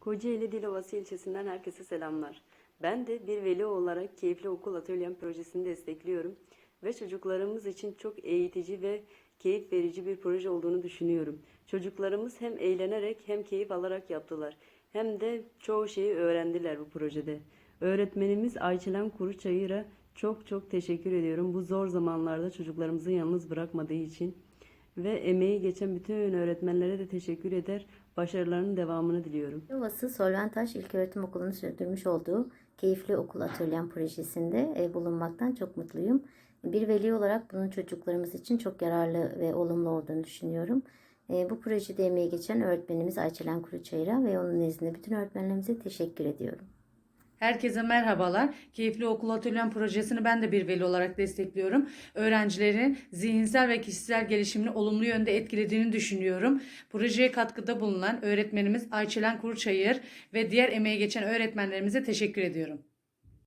Kocaeli Dilovası ilçesinden herkese selamlar. Ben de bir veli olarak Keyifli Okul Atölyem projesini destekliyorum ve çocuklarımız için çok eğitici ve keyif verici bir proje olduğunu düşünüyorum. Çocuklarımız hem eğlenerek hem keyif alarak yaptılar. Hem de çoğu şeyi öğrendiler bu projede. Öğretmenimiz Ayçelen Kuruçayır'a çok çok teşekkür ediyorum. Bu zor zamanlarda çocuklarımızı yalnız bırakmadığı için ve emeği geçen bütün öğretmenlere de teşekkür eder. Başarılarının devamını diliyorum. Yuvası Solventaş İlköğretim Okulu'nun sürdürmüş olduğu Keyifli Okul Atölyem projesinde e, bulunmaktan çok mutluyum. Bir veli olarak bunun çocuklarımız için çok yararlı ve olumlu olduğunu düşünüyorum. E, Bu projede emeği geçen öğretmenimiz Ayçelen Kuruçayır'a ve onun nezdinde bütün öğretmenlerimize teşekkür ediyorum. Herkese merhabalar. Keyifli Okul Atölyem projesini ben de bir veli olarak destekliyorum. Öğrencilerin zihinsel ve kişisel gelişimini olumlu yönde etkilediğini düşünüyorum. Projeye katkıda bulunan öğretmenimiz Ayçelen Kuruçayır ve diğer emeği geçen öğretmenlerimize teşekkür ediyorum.